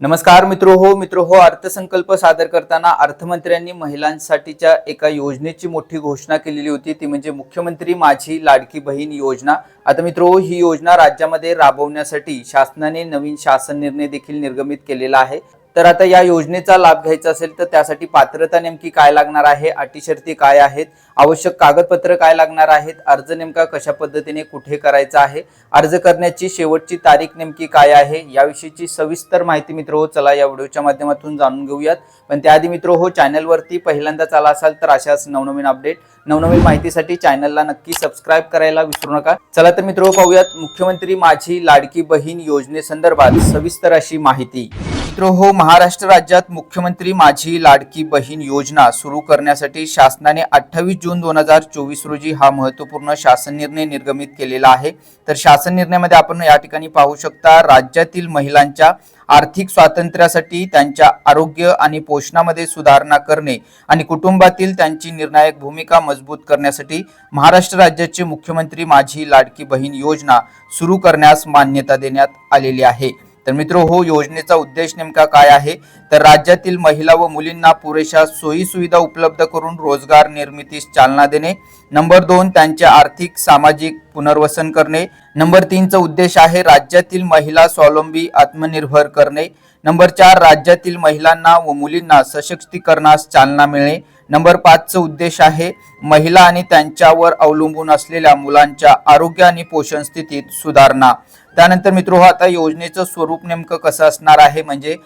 नमस्कार मित्र हो मित्र हो अर्थसंकल्प सादर करताना अर्थमंत्र्यांनी महिलांसाठीच्या एका योजनेची मोठी घोषणा केलेली होती. ती म्हणजे मुख्यमंत्री माझी लाडकी बहीण योजना. आता मित्र ही योजना राज्यामध्ये राबवण्यासाठी शासनाने नवीन शासन निर्णय देखील निर्गमित केलेला आहे. तर आता या योजनेचा लाभ घ्यायचा असेल तर त्यासाठी पात्रता नेमकी काय लागणार आहे? अटी शर्ती काय आहेत? आवश्यक कागदपत्र काय लागणार आहेत? अर्ज नेमका कशा पद्धतीने कुठे करायचा आहे? अर्ज करण्याची शेवटची तारीख नेमकी काय आहे? याविषयीची सविस्तर माहिती मित्र हो चला या व्हिडिओच्या माध्यमातून जाणून घेऊयात. पण त्याआधी मित्र हो चॅनलवरती पहिल्यांदाच आला असाल तर अशाच नवनवीन अपडेट नवनवीन माहितीसाठी चॅनलला नक्की सबस्क्राईब करायला विसरू नका. चला तर मित्र हो, पाहूयात मुख्यमंत्री माझी लाडकी बहीण योजनेसंदर्भात सविस्तर अशी माहिती. मित्र हो महाराष्ट्र राज्यात मुख्यमंत्री माझी लाडकी बहीण योजना सुरू करण्यासाठी शासनाने अठ्ठावीस जून दोन हजार चोवीस रोजी हा महत्त्वपूर्ण शासन निर्णय निर्गमित केलेला आहे. तर शासन निर्णयामध्ये आपण या ठिकाणी पाहू शकता राज्यातील महिलांच्या आर्थिक स्वातंत्र्यासाठी त्यांच्या आरोग्य आणि पोषणामध्ये सुधारणा करणे आणि कुटुंबातील त्यांची निर्णायक भूमिका मजबूत करण्यासाठी महाराष्ट्र राज्याचे मुख्यमंत्री माझी लाडकी बहीण योजना सुरू करण्यास मान्यता देण्यात आलेली आहे. तर मित्र हो योजनेचा उद्देश नेमका काय आहे? तर राज्यातील महिला व मुलींना पुरेशा सोयी सुविधा उपलब्ध करून रोजगार निर्मितीस चालना देणे. नंबर दोन त्यांचे आर्थिक सामाजिक पुनर्वसन करणे. नंबर तीनचा उद्देश आहे राज्यातील महिला स्वावलंबी आत्मनिर्भर करणे. नंबर चार राज्यातील महिलांना व मुलींना सशक्तीकरणास चालना मिळणे. नंबर पाचचा उद्देश आहे महिला आणि त्यांच्यावर अवलंबून असलेल्या मुलांच्या आरोग्य आणि पोषण स्थितीत सुधारणा. त्यानंतर मित्र हो, आता योजनेचं स्वरूप नेमकं कसं असणार आहे? म्हणजे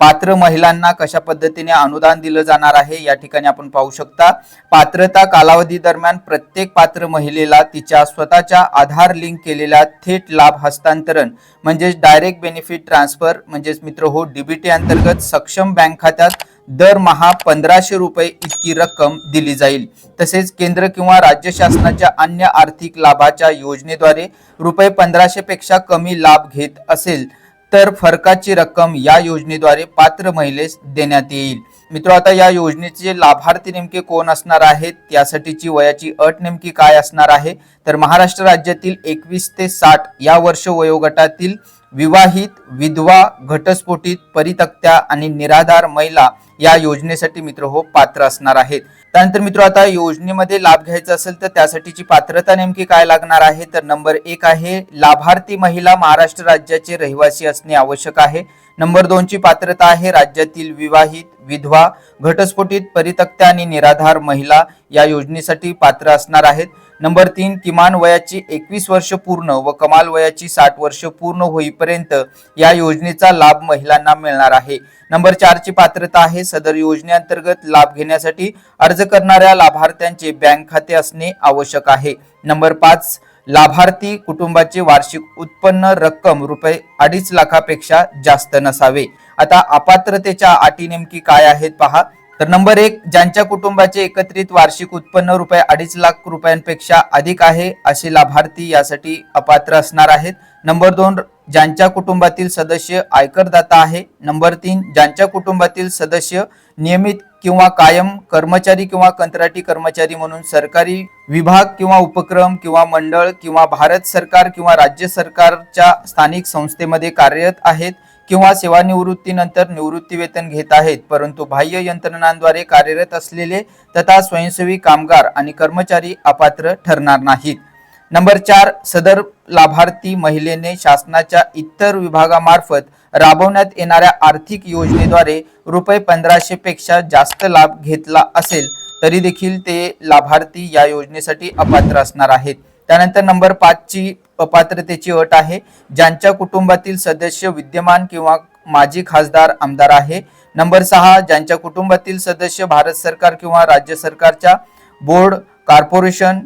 पात्र महिलांना कशा पद्धतीने अनुदान दिलं जाणार आहे? या ठिकाणी आपण पाहू शकता पात्रता कालावधी दरम्यान प्रत्येक पात्र महिलेला तिच्या स्वतःच्या आधार लिंक केलेल्या थेट लाभ हस्तांतरण म्हणजेच डायरेक्ट बेनिफिट ट्रान्सफर म्हणजेच मित्र हो डीबीटी अंतर्गत सक्षम बँक खात्यात दरमहा पंधराशे रुपये इतकी रक्कम दिली जाईल. तसेच केंद्र किंवा राज्य शासनाच्या अन्य आर्थिक लाभाच्या योजनेद्वारे रुपये पंधराशे पेक्षा कमी लाभ घेत असेल तर फरकाची रक्कम या योजनेद्वारे पात्र महिलेस देण्यात येईल. मित्र आता या योजनेचे लाभार्थी नेमके कोण असणार आहेत? त्यासाठीची वयाची अट नेमकी काय असणार आहे? तर महाराष्ट्र राज्यातील एकवीस ते साठ या वर्ष वयोगटातील विवाहित विधवा घटस्फोटित परितक्त्या आणि निराधार महिला या योजनेसाठी मित्र हो पात्र असणार आहेत. त्यानंतर मित्र आता योजनेमध्ये लाभ घ्यायचा असेल तर त्यासाठीची पात्रता नेमकी काय लागणार आहे? तर नंबर एक आहे लाभार्थी महिला महाराष्ट्र राज्याचे रहिवासी असणे आवश्यक आहे. नंबर दोनची पात्रता आहे राज्यातील विवाहित विधवा घटस्फोटित परितक्त्या आणि निराधार महिला या योजनेसाठी पात्र असणार आहेत. नंबर तीन किमान वयाची एकवीस वर्ष पूर्ण व कमाल वयाची साठ वर्ष पूर्ण होईपर्यंत या योजनेचा लाभ महिलांना मिळणार आहे. नंबर चारची पात्रता आहे सदर योजनेअंतर्गत लाभ घेण्यासाठी अर्ज करणाऱ्या लाभार्थ्यांचे बँक खाते असणे आवश्यक आहे. नंबर पाच लाभार्थी कुटुंबाचे वार्षिक उत्पन्न रक्कम रुपये अडीच लाखापेक्षा जास्त नसावे. आता अपात्रतेच्या अटी नेमकी काय आहेत? पहा. तर नंबर एक ज्यांच्या कुटुंबाचे एकत्रित वार्षिक उत्पन्न रुपये अडीच लाख रुपयांपेक्षा अधिक आहे असे लाभार्थी यासाठी अपात्र असणार आहेत. नंबर दोन ज्यांच्या कुटुंबातील सदस्य आयकरदाता आहे. नंबर तीन ज्यांच्या कुटुंबातील सदस्य नियमित किंवा कायम कर्मचारी किंवा कंत्राटी कर्मचारी म्हणून सरकारी विभाग किंवा उपक्रम किंवा मंडळ किंवा भारत सरकार किंवा राज्य सरकारच्या स्थानिक संस्थेमध्ये कार्यरत आहेत. किंवा सेवानिवृत्तीनंतर निवृत्ती वेतन घेत आहेत परंतु बाह्य यंत्रणांद्वारे कार्यरत असलेले तथा स्वयंसेवी कामगार आणि कर्मचारी अपात्र ठरणार नाहीत. नंबर चार सदर लाभार्थी महिलेने शासनाच्या इतर विभागामार्फत राबवण्यात येणाऱ्या आर्थिक योजनेद्वारे रुपये पंधराशे पेक्षा जास्त लाभ घेतला असेल तरी देखील ते लाभार्थी या योजनेसाठी अपात्र असणार आहेत. त्यानंतर नंबर पाचची अपात्रतेची अट आहे. ज्यांच्या कुटुंबातील सदस्य विद्यमान किंवा माजी खासदार आमदार आहे. नंबर सहा ज्यांच्या कुटुंबातील सदस्य भारत सरकार किंवा राज्य सरकारच्या बोर्ड कॉर्पोरेशन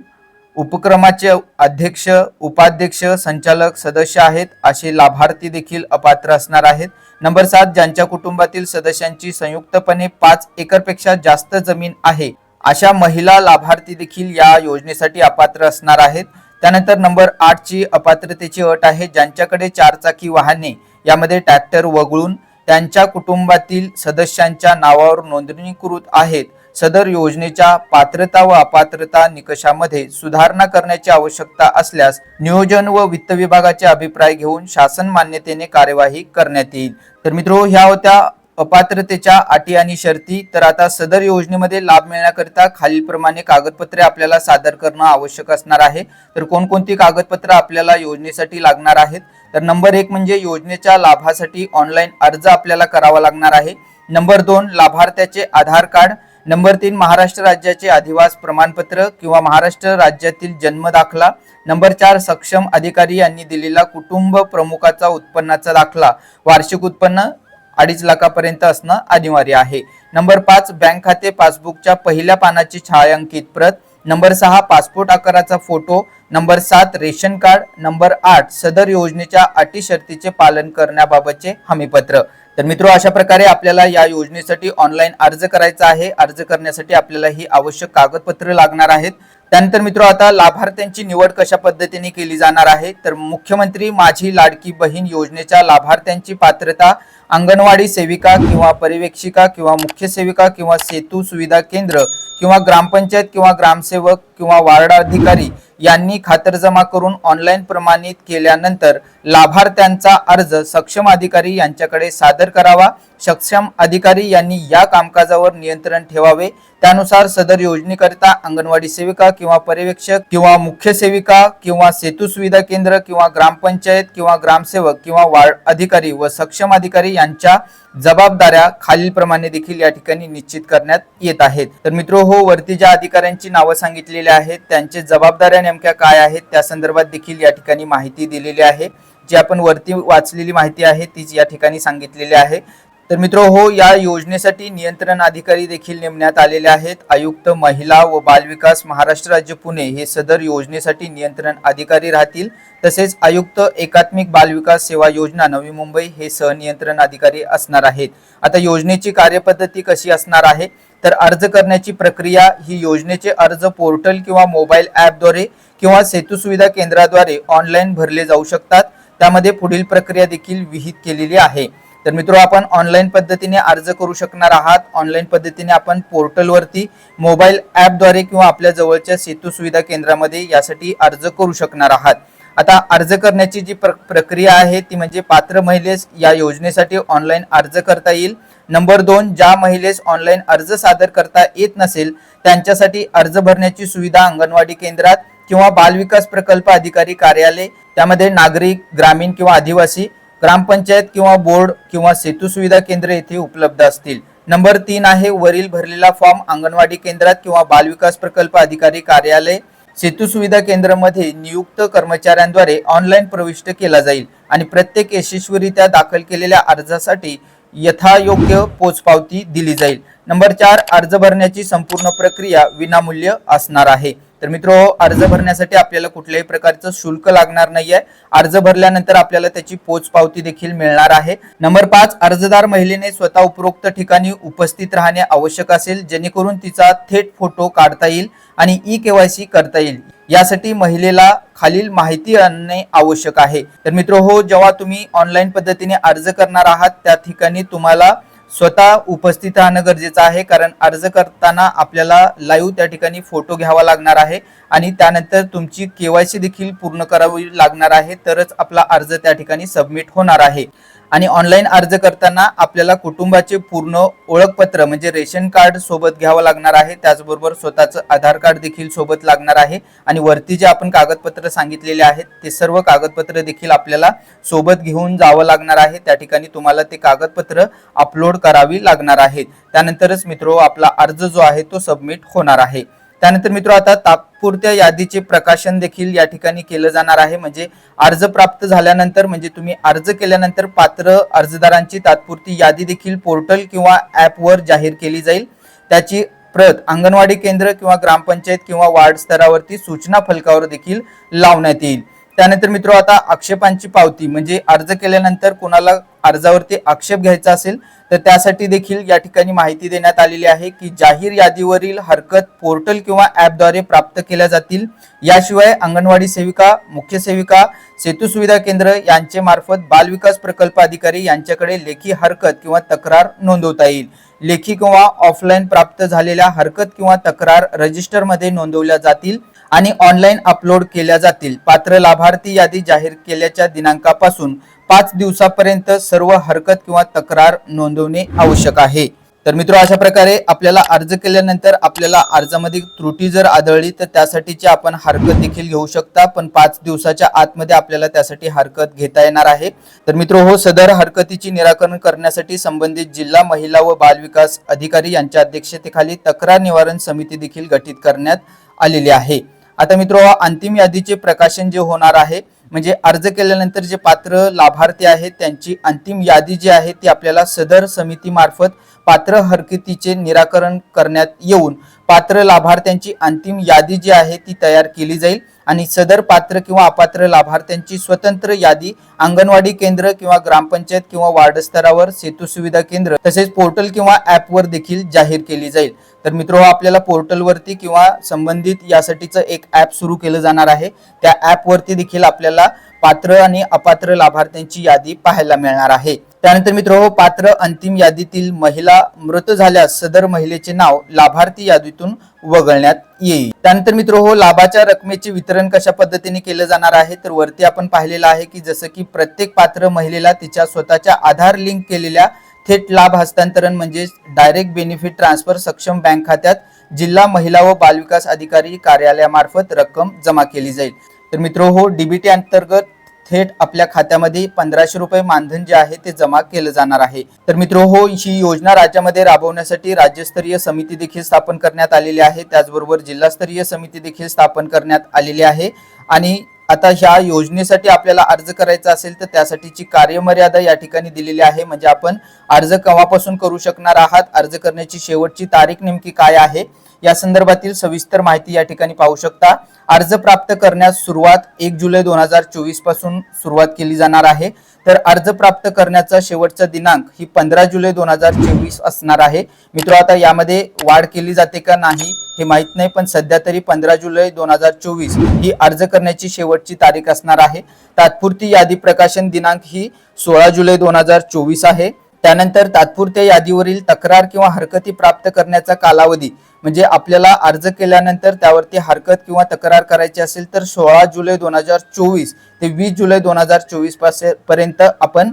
उपक्रमाचे अध्यक्ष उपाध्यक्ष संचालक सदस्य आहेत असे लाभार्थी देखील अपात्र असणार आहेत. नंबर सात ज्यांच्या कुटुंबातील सदस्यांची संयुक्तपणे पाच एकरपेक्षा जास्त जमीन आहे अशा महिला लाभार्थी देखील या योजनेसाठी अपात्र असणार आहेत. त्यानंतर नंबर आठची अपात्रतेची अट आहे ज्यांच्याकडे चारचाकी वाहने यामध्ये ट्रॅक्टर वगळून त्यांच्या कुटुंबातील सदस्यांच्या नावावर नोंदणीकृत आहेत. सदर योजनेच्या पात्रता व अपात्रता निकषामध्ये सुधारणा करण्याची आवश्यकता असल्यास नियोजन व वित्त विभागाचे अभिप्राय घेऊन शासन मान्यतेने कार्यवाही करण्यात येईल. तर मित्रो ह्या होत्या अपात्रतेच्या अटी आणि शर्ती तर आता सदर योजनेमध्ये लाभ मिळण्याकरिता खालीलप्रमाणे कागदपत्रे आपल्याला सादर करणं आवश्यक असणार आहे. तर कोणकोणती कागदपत्र आपल्याला योजनेसाठी लागणार आहेत? तर नंबर एक म्हणजे योजनेच्या लाभासाठी ऑनलाईन अर्ज आपल्याला करावा लागणार आहे. नंबर दोन लाभार्थ्याचे आधार कार्ड. नंबर तीन महाराष्ट्र राज्याचे अधिवास प्रमाणपत्र किंवा महाराष्ट्र राज्यातील जन्म दाखला. नंबर चार सक्षम अधिकारी यांनी दिलेला कुटुंब प्रमुखाचा उत्पन्नाचा दाखला. वार्षिक उत्पन्न अडीच लाखापर्यंत असणं अनिवार्य आहे. नंबर पाच बँक खाते पासबुकच्या पहिल्या पानाची छायांकित प्रत. नंबर सहा पासपोर्ट आकाराचा फोटो. नंबर सात रेशन कार्ड. नंबर आठ सदर योजनेच्या अटी शर्तीचे पालन करण्याबाबतचे हमीपत्र. तर मित्रो अशा प्रकारे आपल्याला या योजनेसाठी ऑनलाईन अर्ज करायचा आहे. अर्ज करण्यासाठी आपल्याला ही आवश्यक कागदपत्र लागणार आहेत. त्यानंतर मित्रो आता लाभार्थ्यांची निवड कशा पद्धतीने केली जाणार आहे? तर मुख्यमंत्री माझी लाडकी बहीण योजनेच्या लाभार्थ्यांची पात्रता अंगणवाडी सेविका किंवा पर्यवेक्षिका किंवा मुख्य सेविका किंवा सेतू सुविधा केंद्र किंवा ग्रामपंचायत किंवा ग्रामसेवक किंवा वार्ड अधिकारी यांनी खातरजमा करून ऑनलाईन प्रमाणित केल्यानंतर लाभार्थ्यांचा अर्ज सक्षम अधिकारी यांच्याकडे सादर करावा. सक्षम अधिकारी यांनी या कामकाजावर नियंत्रण ठेवावे. त्यानुसार सदर योजनेकरिता अंगणवाडी सेविका किंवा पर्यवेक्षक किंवा मुख्य सेविका किंवा सेतू सुविधा केंद्र किंवा ग्रामपंचायत किंवा ग्रामसेवक किंवा वार्ड अधिकारी व सक्षम अधिकारी यांच्या जबाबदाऱ्या खालीलप्रमाणे देखील या ठिकाणी निश्चित करण्यात येत आहेत. तर मित्रो हो वरती ज्या अधिकाऱ्यांची नावं सांगितलेली आहेत त्यांचे जबाबदाऱ्या नेमक्या काय आहेत त्या संदर्भात देखील या ठिकाणी माहिती दिलेली आहे. जी आपण वरती वाचलेली माहिती आहे तीच या ठिकाणी सांगितलेली आहे. तर मित्र हो या योजनेसाठी नियंत्रण अधिकारी देखील नेमण्यात आलेले आहेत. आयुक्त महिला व बालविकास महाराष्ट्र राज्य पुणे हे सदर योजनेसाठी नियंत्रण अधिकारी राहतील. तसेच आयुक्त एकात्मिक बालविकास सेवा योजना नवी मुंबई हे सहनियंत्रण अधिकारी असणार आहेत. आता योजनेची कार्यपद्धती कशी असणार आहे? तर अर्ज करण्याची प्रक्रिया ही योजनेचे अर्ज पोर्टल किंवा मोबाईल ॲपद्वारे किंवा सेतू सुविधा केंद्राद्वारे ऑनलाईन भरले जाऊ शकतात. त्यामध्ये पुढील प्रक्रिया देखील विहित केलेली आहे. तर मित्र आपण ऑनलाईन पद्धतीने अर्ज करू शकणार आहात. ऑनलाईन पद्धतीने आपण पोर्टलवरती मोबाईल ॲपद्वारे किंवा आपल्या जवळच्या सेतू सुविधा केंद्रामध्ये यासाठी अर्ज करू शकणार आहात. आता अर्ज करण्याची जी प्र प्रक्रिया आहे ती म्हणजे पात्र महिलेस या योजनेसाठी ऑनलाईन अर्ज करता येईल. नंबर दोन ज्या महिलेस ऑनलाईन अर्ज सादर करता येत नसेल त्यांच्यासाठी अर्ज भरण्याची सुविधा अंगणवाडी केंद्रात किंवा बालविकास प्रकल्प अधिकारी कार्यालय त्यामध्ये नागरिक ग्रामीण किंवा आदिवासी ग्रामपंचायत किंवा बोर्ड किंवा सेतू सुविधा केंद्र येथे उपलब्ध असतील. नंबर तीन आहे वरील भरलेला फॉर्म अंगणवाडी केंद्रात किंवा बालविकास प्रकल्प अधिकारी कार्यालय सेतू सुविधा केंद्रामध्ये नियुक्त कर्मचाऱ्यांद्वारे ऑनलाईन प्रविष्ट केला जाईल आणि प्रत्येक यशस्वीरित्या दाखल केलेल्या अर्जासाठी यथायोग्य पोचपावती दिली जाईल. नंबर चार अर्ज भरण्याची संपूर्ण प्रक्रिया विनामूल्य असणार आहे. तर मित्र अर्ज भरण्यासाठी आपल्याला कुठल्याही प्रकारचं शुल्क लागणार नाहीये. अर्ज भरल्यानंतर आपल्याला त्याची पोचपावती देखील मिळणार आहे. नंबर पाच अर्जदार महिलेने स्वतः उपरोक्त ठिकाणी उपस्थित राहणे आवश्यक असेल जेणेकरून तिचा थेट फोटो काढता येईल आणि ई केवायसी करता येईल. यासाठी महिलेला खालील माहिती आणणे आवश्यक आहे. तर मित्र हो जेव्हा तुम्ही ऑनलाईन पद्धतीने अर्ज करणार आहात त्या ठिकाणी तुम्हाला स्वतः उपस्थित राहणं गरजेचं आहे कारण अर्ज करताना आपल्याला लाईव्ह त्या ठिकाणी फोटो घ्यावा लागणार आहे आणि त्यानंतर तुमची केवायसी देखील पूर्ण करावी लागणार आहे तरच आपला अर्ज त्या ठिकाणी सबमिट होणार आहे. आणि ऑनलाईन अर्ज करताना आपल्याला कुटुंबाचे पूर्ण ओळखपत्र म्हणजे रेशन कार्ड सोबत घ्यावं लागणार आहे. त्याचबरोबर स्वतःचं आधार कार्ड देखील सोबत लागणार आहे. आणि वरती जे आपण कागदपत्र सांगितलेले आहेत ते सर्व कागदपत्र देखील आपल्याला सोबत घेऊन जावं लागणार आहे. त्या ठिकाणी तुम्हाला ते कागदपत्र अपलोड करावी लागणार आहेत. त्यानंतरच मित्रो आपला अर्ज जो आहे तो सबमिट होणार आहे. त्यानंतर मित्र आता तात्पुरत्या यादीचे प्रकाशन देखील या ठिकाणी केलं जाणार आहे. म्हणजे अर्ज प्राप्त झाल्यानंतर म्हणजे तुम्ही अर्ज केल्यानंतर पात्र अर्जदारांची तात्पुरती यादी देखील पोर्टल किंवा ॲपवर जाहीर केली जाईल. त्याची प्रत अंगणवाडी केंद्र किंवा ग्रामपंचायत किंवा वार्ड स्तरावरती सूचना फलकावर देखील लावण्यात येईल. त्यानंतर मित्र आता आक्षेपांची पावती म्हणजे अर्ज केल्यानंतर कोणाला अर्जावरती आक्षेप घ्यायचा असेल तर त्यासाठी देखील या ठिकाणी माहिती देण्यात आलेली आहे की जाहीर यादीवरील हरकत पोर्टल किंवा ऍपद्वारे प्राप्त केल्या जातील. याशिवाय अंगणवाडी सेविका मुख्य सेविका सेतू सुविधा केंद्र यांचे मार्फत बाल विकास प्रकल्प अधिकारी यांच्याकडे लेखी हरकत किंवा तक्रार नोंदवता येईल. लेखी किंवा ऑफलाईन प्राप्त झालेल्या हरकत किंवा तक्रार रजिस्टरमध्ये नोंदवल्या जातील आणि ऑनलाईन अपलोड केल्या जातील. पात्र लाभार्थी यादी जाहीर केल्याच्या दिनांकापासून पाच दिवसापर्यंत सर्व हरकत किंवा तक्रार नोंदवणे आवश्यक आहे. तर मित्र अशा प्रकारे आपल्याला अर्ज केल्यानंतर आपल्याला अर्जामध्ये त्रुटी जर आढळली तर त्यासाठीची आपण हरकत देखील घेऊ शकता पण पाच दिवसाच्या आतमध्ये आपल्याला त्यासाठी हरकत घेता येणार आहे. तर मित्र हो सदर हरकतीची निराकरण करण्यासाठी संबंधित जिल्हा महिला व बालविकास अधिकारी यांच्या अध्यक्षतेखाली तक्रार निवारण समिती देखील गठीत करण्यात आलेली आहे. आता मित्र हो, अंतिम यादीचे प्रकाशन जे होणार आहे म्हणजे अर्ज केल्यानंतर जे पात्र लाभार्थी आहेत त्यांची अंतिम यादी जी आहे ती आपल्याला सदर समितीमार्फत पात्र हरकतीचे निराकरण करण्यात येऊन पात्र लाभार्थ्यांची अंतिम यादी जी आहे ती तयार केली जाईल. आणि सदर पात्र किंवा अपात्र लाभार्थ्यांची स्वतंत्र यादी अंगणवाडी केंद्र किंवा ग्रामपंचायत किंवा वार्ड स्तरावर सेतू सुविधा केंद्र तसेच पोर्टल किंवा ऍपवर देखील जाहीर केली जाईल. तर मित्र आपल्याला पोर्टलवरती किंवा संबंधित यासाठीचं एक ऍप सुरू केलं जाणार आहे. त्या ऍपवरती देखील आपल्याला पात्र आणि अपात्र लाभार्थ्यांची यादी पाहायला मिळणार आहे. त्यानंतर मित्र हो पात्र अंतिम यादीतील महिला मृत झाल्यास सदर महिलेचे नाव लाभार्थी यादीतून वगळण्यात येईल. त्यानंतर मित्र हो लाभाच्या रकमेचे वितरण कशा पद्धतीने केलं जाणार आहे? तर वरती आपण पाहिलेलं आहे की जसं की प्रत्येक पात्र महिलेला तिच्या स्वतःच्या आधार लिंक केलेल्या थेट लाभ हस्तांतरण म्हणजे डायरेक्ट बेनिफिट ट्रान्सफर सक्षम बँक खात्यात जिल्हा महिला व बालविकास अधिकारी कार्यालयामार्फत रक्कम जमा केली जाईल. तर मित्र हो डीबीटी अंतर्गत थेट आपल्या खात्यामध्ये पंधराशे रुपये मानधन जे आहे ते जमा केलं जाणार आहे. तर मित्रो हो ही योजना राज्यामध्ये राबवण्यासाठी राज्यस्तरीय समिती देखील स्थापन करण्यात आलेली आहे. त्याचबरोबर जिल्हास्तरीय समिती देखील स्थापन करण्यात आलेली आहे. आणि आता ह्या योजनेसाठी आपल्याला अर्ज करायचा असेल तर त्यासाठीची कार्यमर्यादा या ठिकाणी दिलेली आहे. म्हणजे आपण अर्ज केव्हापासून करू शकणार आहात? अर्ज करण्याची शेवटची तारीख नेमकी काय आहे? या संदर्भातील सविस्तर माहिती या ठिकाणी पाहू शकता. अर्ज प्राप्त करण्यास सुरुवात एक जुलै दोन हजार चोवीसपासून सुरुवात केली जाणार आहे. तर अर्ज प्राप्त करण्याचा शेवटचा दिनांक ही पंधरा जुलै दोन हजार चोवीस असणार आहे. मित्र आता यामध्ये वाढ केली जाते का नाही हे माहीत नाही पण सध्या तरी पंधरा जुलै दोन हजार चोवीस ही अर्ज करण्याची शेवटची तारीख असणार आहे. तात्पुरती यादी प्रकाशन दिनांक ही सोळा जुलै दोन हजार चोवीस आहे. त्यानंतर तात्पुरत्या यादीवरील तक्रार किंवा हरकती प्राप्त करण्याचा कालावधी म्हणजे आपल्याला अर्ज केल्यानंतर त्यावरती हरकत किंवा तक्रार करायची असेल तर सोळा जुलै दोन हजार चोवीस ते वीस जुलै दोन हजार चोवीसपर्यंत आपण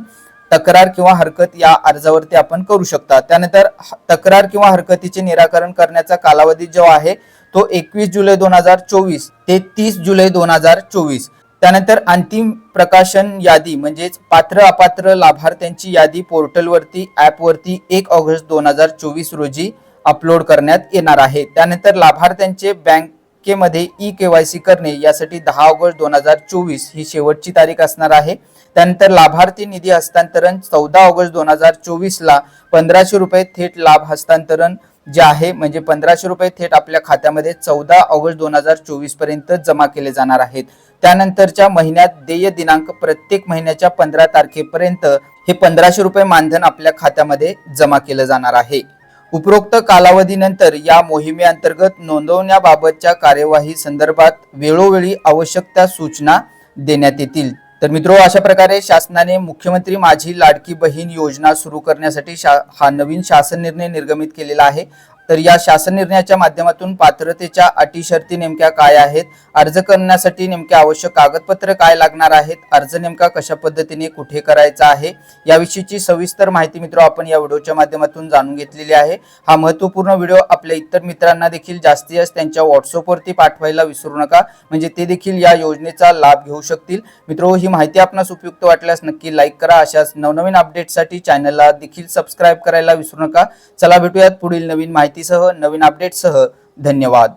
तक्रार किंवा हरकत या अर्जावरती आपण करू शकता. त्यानंतर ह- तक्रार किंवा हरकतीचे निराकरण करण्याचा कालावधी जो आहे तो एकवीस जुलै दोन हजार चोवीस ते तीस जुलै दोन हजार चोवीस. त्यानंतर अंतिम प्रकाशन यादी म्हणजेच पात्र अपात्र लाभार्थ्यांची यादी पोर्टलवरती ॲपवरती एक ऑगस्ट दोन हजार चोवीस रोजी अपलोड करण्यात येणार आहे. त्यानंतर लाभार्थ्यांचे बँकेमध्ये ई केवायसी करणे यासाठी दहा ऑगस्ट दोन हजार चोवीस ही शेवटची तारीख असणार आहे. त्यानंतर लाभार्थी निधी हस्तांतरण चौदा ऑगस्ट दोन हजार चोवीसला पंधराशे रुपये थेट लाभ हस्तांतरण जे आहे म्हणजे पंधराशे रुपये थेट आपल्या खात्यामध्ये चौदा ऑगस्ट दोन हजार चोवीसपर्यंत जमा केले जाणार आहेत. त्यानंतरच्या महिन्यात देय दिनांक प्रत्येक महिन्याच्या पंधरा तारखेपर्यंत हे पंधराशे रुपये मानधन आपल्या खात्यामध्ये जमा केलं जाणार आहे. उपरोक्त कालावधीनंतर या मोहिमेअंतर्गत नोंदवण्याबाबतच्या कार्यवाही संदर्भात वेळोवेळी आवश्यक त्या सूचना देण्यात येतील. तर मित्रो अशा प्रकारे शासनाने मुख्यमंत्री माझी लाडकी बहीण योजना सुरू करण्यासाठी शा हा नवीन शासन निर्णय निर्गमित केलेला आहे. तर या शासन निर्णयाच्या माध्यमातून पात्रतेच्या अटी शर्ती नेमक्या काय आहेत? अर्ज करण्यासाठी नेमक्या आवश्यक कागदपत्र काय लागणार आहेत? अर्ज नेमका कशा पद्धतीने कुठे करायचा आहे? याविषयीची सविस्तर माहिती मित्र आपण या व्हिडिओच्या माध्यमातून जाणून घेतलेली आहे. हा महत्त्वपूर्ण व्हिडिओ आपल्या इतर मित्रांना देखील जास्तीत जास्त त्यांच्या व्हॉट्सअपवरती पाठवायला विसरू नका. म्हणजे ते देखील या योजनेचा लाभ घेऊ शकतील. मित्र ही माहिती आपणास उपयुक्त वाटल्यास नक्की लाईक करा. अशाच नवनवीन अपडेटसाठी चॅनलला देखील सबस्क्राईब करायला विसरू नका. चला भेटूयात पुढील नवीन माहिती माहितीसह नवीन अपडेटसह धन्यवाद.